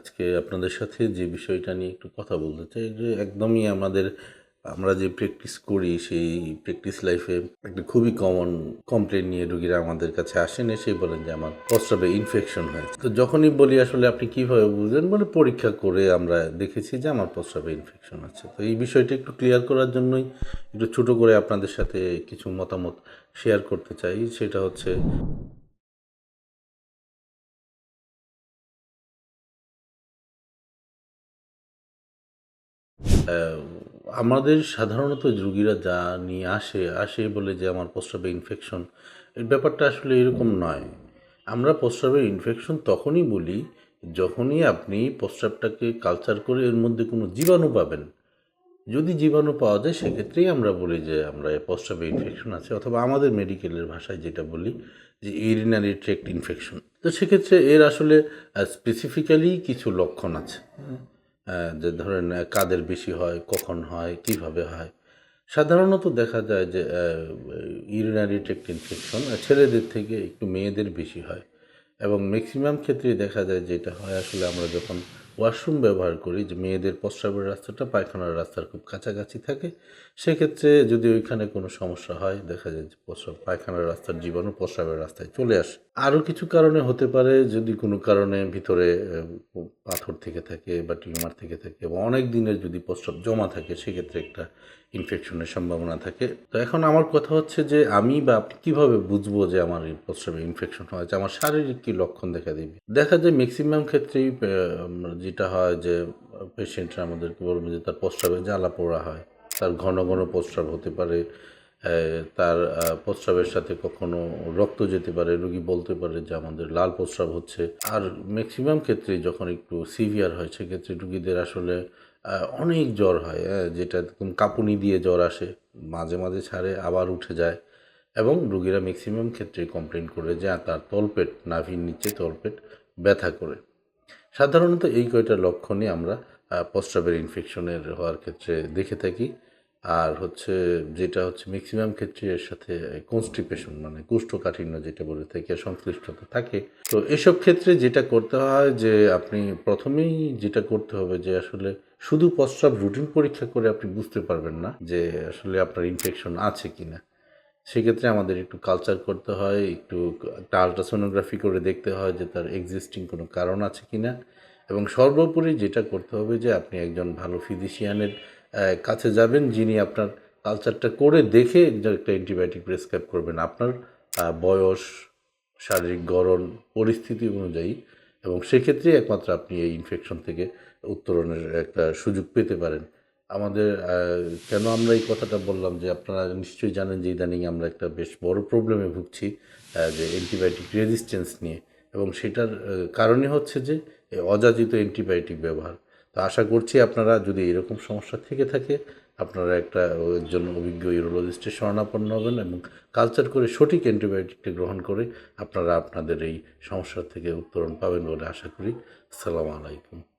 আজকে আপনাদের সাথে যে বিষয়টা নিয়ে একটু কথা বলতে চাই, যে একদমই আমাদের, আমরা যে প্র্যাকটিস করি, সেই প্র্যাকটিস লাইফে একটা খুবই কমন কমপ্লেন নিয়ে রুগীরা আমাদের কাছে আসেন, এসেই বলেন যে আমার প্রস্রাবে ইনফেকশন হয়েছে। তো যখনই বলি আসলে আপনি কীভাবে বুঝলেন বলে পরীক্ষা করে আমরা দেখেছি যে আমার প্রস্রাবে ইনফেকশন আছে তো এই বিষয়টা একটু ক্লিয়ার করার জন্যই একটু ছোটো করে আপনাদের সাথে কিছু মতামত শেয়ার করতে চাই, সেটা হচ্ছে আমাদের সাধারণত রুগীরা যা নিয়ে আসে আসে বলে যে আমার প্রস্রাবে ইনফেকশন এর ব্যাপারটা আসলে এরকম নয়। আমরা প্রস্রাবের ইনফেকশন তখনই বলি যখনই আপনি প্রস্রাবটাকে কালচার করে এর মধ্যে কোনো জীবাণু পাবেন। যদি জীবাণু পাওয়া যায়, সেক্ষেত্রেই আমরা বলি যে আমরা প্রস্রাবে ইনফেকশন আছে, অথবা আমাদের মেডিকেলের ভাষায় যেটা বলি যে ইউরিনারি ট্রেক্ট ইনফেকশন তো সেক্ষেত্রে এর আসলে স্পেসিফিক্যালি কিছু লক্ষণ আছে। যে ধরেন কাদের বেশি হয়, কখন হয়, কীভাবে হয়। সাধারণত দেখা যায় যে ইউরিনারি ট্রেক্ট ইনফেকশন ছেলেদের থেকে একটু মেয়েদের বেশি হয়। এবং ম্যাক্সিমাম ক্ষেত্রে দেখা যায় যেটা হয়, আসলে আমরা যখন ওয়াশরুম ব্যবহার করি যে মেয়েদের প্রস্রাবের রাস্তাটা পায়খানার রাস্তার খুব কাছাকাছি থাকে সেক্ষেত্রে যদি ওইখানে কোনো সমস্যা হয় দেখা যায় যে প্রস্রাব পায়খানার রাস্তার জীবাণু প্রস্রাবের রাস্তায় চলে আসে। আরও কিছু কারণে হতে পারে যদি কোনো কারণে ভিতরে পাথর থেকে থাকে বা টিউমার থেকে থাকে বা অনেক দিনের যদি প্রস্রাব জমা থাকে সেক্ষেত্রে একটা ইনফেকশনের সম্ভাবনা থাকে। তো এখন আমার কথা হচ্ছে যে আমি বা আপনি কীভাবে বুঝব যে আমার এই প্রস্রাবে ইনফেকশন হয়েছে আমার শারীরিক কী লক্ষণ দেখা দিবে? দেখা যায় ম্যাক্সিমাম ক্ষেত্রেই আহ, আমরা যেটা হয় যে পেশেন্টরা আমাদেরকে বলবে যে তার প্রস্রাবে জ্বালা পোড়া হয়। তার ঘন ঘন প্রস্রাব হতে পারে তার প্রস্রাবের সাথে কখনো রক্ত যেতে পারে রুগী বলতে পারে যে আমাদের লাল প্রস্রাব হচ্ছে। আর ম্যাক্সিমাম ক্ষেত্রে যখন একটু সিভিয়ার হয় সেক্ষেত্রে রুগীদের আসলে অনেক জ্বর হয় হ্যাঁ, যেটা কাঁপুনি দিয়ে জ্বর আসে মাঝে মাঝে ছাড়ে আবার উঠে যায়। এবং রুগীরা ম্যাক্সিমাম ক্ষেত্রে কমপ্লেন করে যে তার তলপেট নাভির নিচে তলপেট ব্যথা করে। সাধারণত এই কয়টা লক্ষণই আমরা প্রস্রাবের ইনফেকশনের হওয়ার ক্ষেত্রে দেখে থাকি। আর হচ্ছে যেটা হচ্ছে ম্যাক্সিমাম ক্ষেত্রে এর সাথে কনস্টিপেশন মানে কোষ্ঠকাঠিন্য যেটা বলে থাকে সংশ্লিষ্টতা থাকে। তো এসব ক্ষেত্রে যেটা করতে হয় যে আপনি প্রথমেই যেটা করতে হবে যে আসলে শুধু প্রস্রাব রুটিন পরীক্ষা করে আপনি বুঝতে পারবেন না যে আসলে আপনার ইনফেকশন আছে কিনা। সেক্ষেত্রে আমাদের একটু কালচার করতে হয়, একটু একটা আলট্রাসোনোগ্রাফি করে দেখতে হয় যে তার এক্সিস্টিং কোনো কারণ আছে কি না এবং সর্বোপরি যেটা করতে হবে যে আপনি একজন ভালো ফিজিশিয়ানের কাছে যাবেন যিনি আপনার কালচারটা করে দেখে একটা অ্যান্টিবায়োটিক প্রেসক্রাইব করবেন। আপনার বয়স, শারীরিক গড়ন, পরিস্থিতি অনুযায়ী। এবং সেক্ষেত্রে একমাত্র আপনি এই ইনফেকশন থেকে উত্তরণের একটা সুযোগ পেতে পারেন। আমাদের কেন আমরা এই কথাটা বললাম যে আপনারা নিশ্চয়ই জানেন যে ইদানিং আমরা একটা বেশ বড় প্রবলেমে ভুগছি যে অ্যান্টিবায়োটিক রেজিস্ট্যান্স নিয়ে। এবং সেটার কারণে হচ্ছে যে অযাচিত অ্যান্টিবায়োটিক ব্যবহার। তো আশা করছি আপনারা যদি এরকম সমস্যা থেকে থাকে, আপনারা একটা একজন অভিজ্ঞ ইউরোলজিস্টের শরণাপন্ন হবেন এবং কালচার করে সঠিক অ্যান্টিবায়োটিকটা গ্রহণ করে আপনারা আপনাদের এই সমস্যা থেকে উত্তরণ পাবেন বলে আশা করি। আসসালামু আলাইকুম।